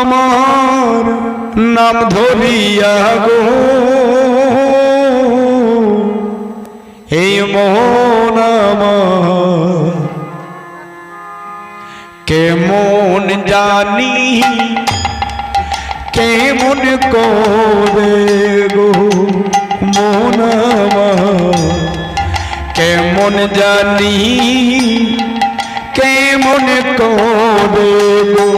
আমার নাম ধরিয়া গো। এই আমার কেমন জানি, কেমন করে গো। মন কেমন জানি, কেমন করে গো।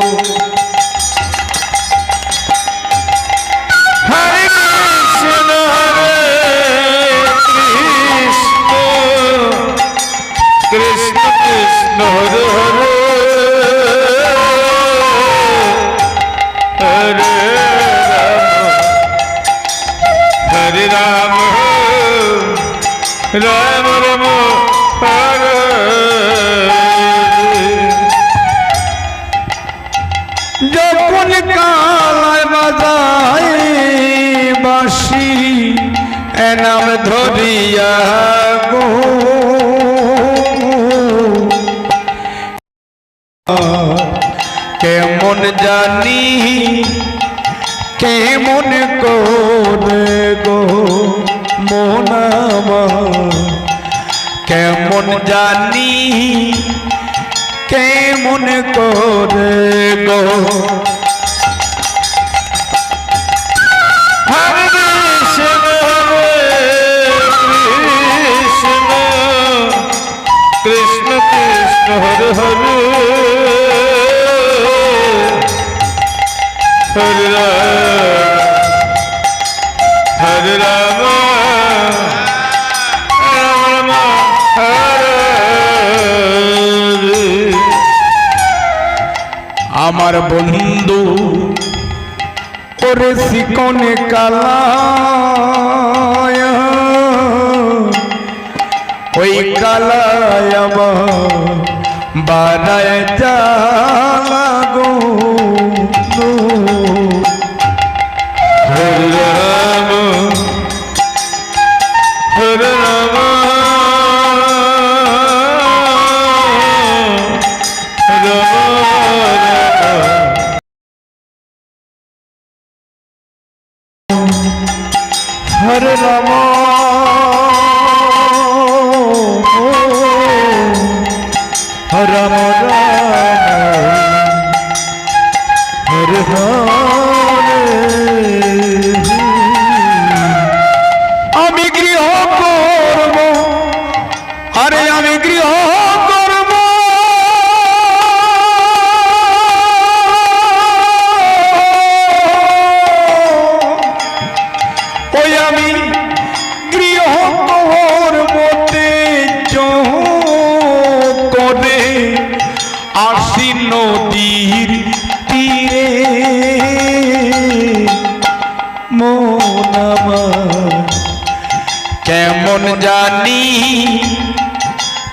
ধরিয়া কেমন জানি কেমন করে গো মোনামা কেমন জানি কেমন করে গো আমার বন্ধু ওরে শিকনে কালা ওই কালায় আমার বানায় যা গো রাম হরে হরে। জানি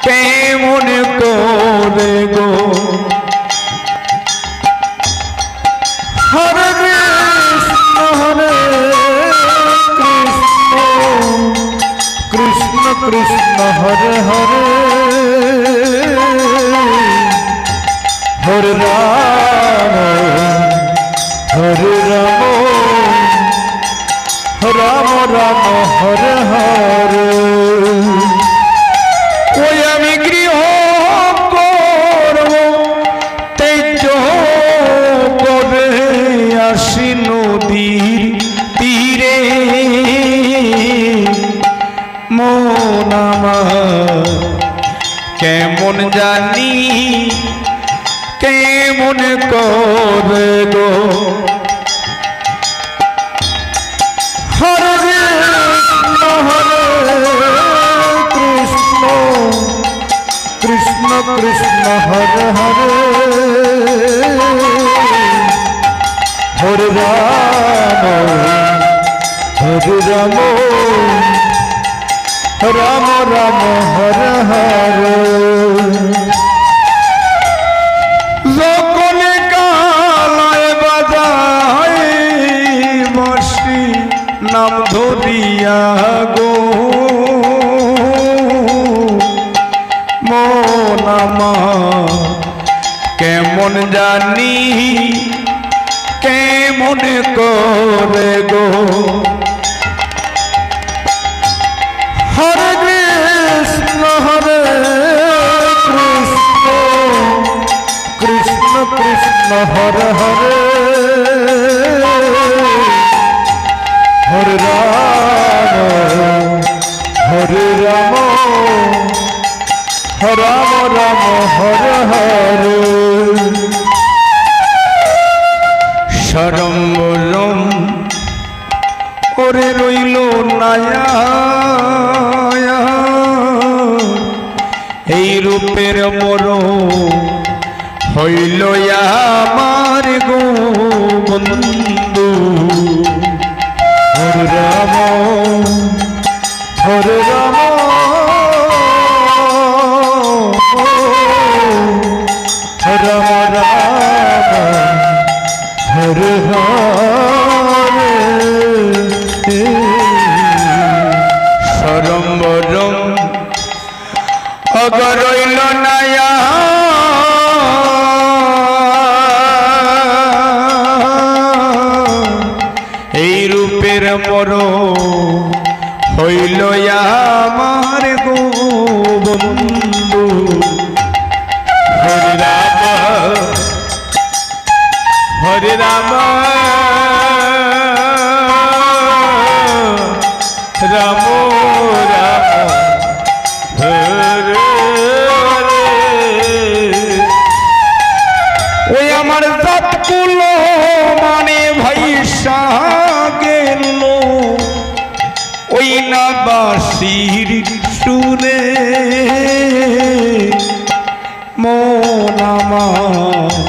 কেমন করে গো। হরে কৃষ্ণ হরে কৃষ্ণ কৃষ্ণ কৃষ্ণ, হরে হরে। হরে রাম হরে রাম রাম। রাম হরে হরে ওই আমি গৃহ করব তেজ করে আসি নদীর তীরে? মন আমার কেমন জানি, কেমন করে কৃষ্ণ কৃষ্ণ, হরে হরে। হরে রাম হরে রাম। রাম রাম, হরে হরে। নাম ধরিয়া গো। মনামা কেমন জানি, কেমন করে গো। হরে কৃষ্ণ হরে কৃষ্ণ কৃষ্ণ কৃষ্ণ, হরে হরে। হরে রাম হরে রাম। রাম রাম, হরে হরে। সরম্বরম ওরে রইল নায়া এই রূপের মর হইল আমার গো বন্ধু। হরে রাম রাম ওই আমার জাত মানে ভাই গেল ওই না বাসির সুরে। মন আমার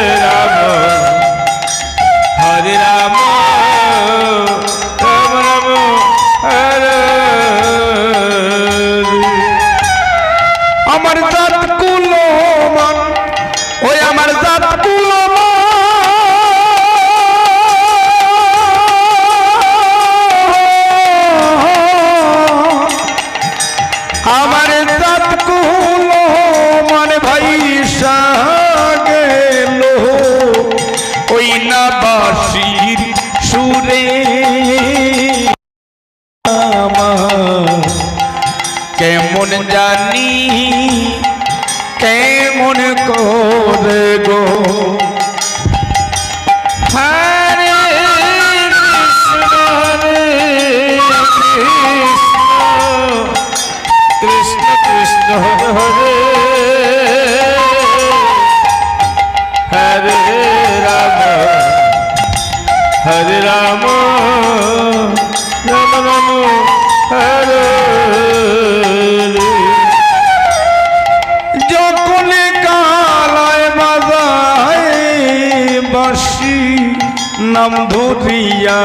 নাম ধরিয়া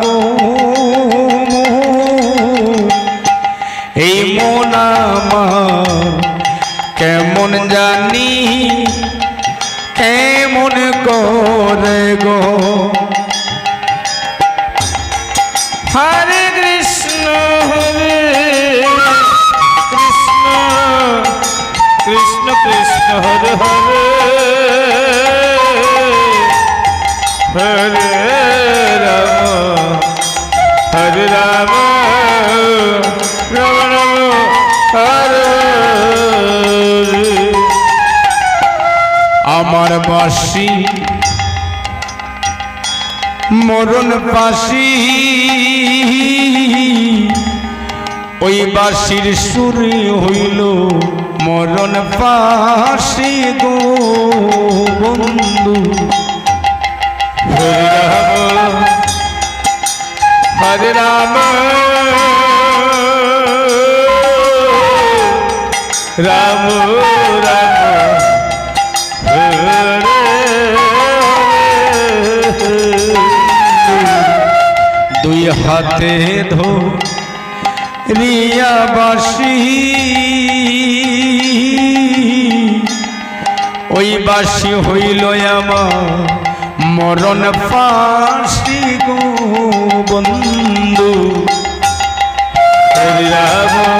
গো এই মন আমার, কেমন জানি, কেমন করে গো। হরে কৃষ্ণ হরে কৃষ্ণ কৃষ্ণ কৃষ্ণ, হরে হরে। হরে রাম হরে রাম রাম। আমার বাসি, মরণ পাশি ওই বাসির সুরে হইল মরণ পাশি গো বন্ধু হরে রাম রাম। রাম দুই হাতে ধো রিয়া বাসি ওই বাসি হইল আমার মরণ ফাঁসি গো বন্ধু। রাম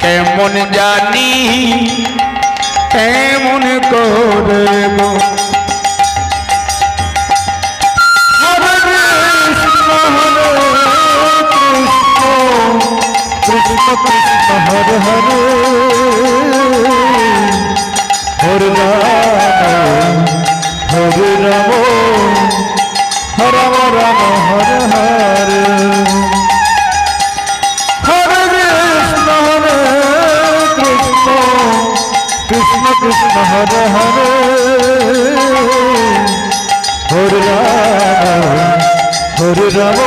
কেমন জানি, কেমন করে গো। হরে হরে হরে হরে। হরে রাম হরে রাম রাম রাম, হরে হরে। কৃষ্ণ হরে হরে হরে রাম হরে রাম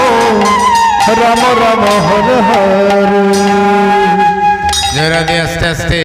রাম রাম হরে হরে। জয় আস্তে আস্তে।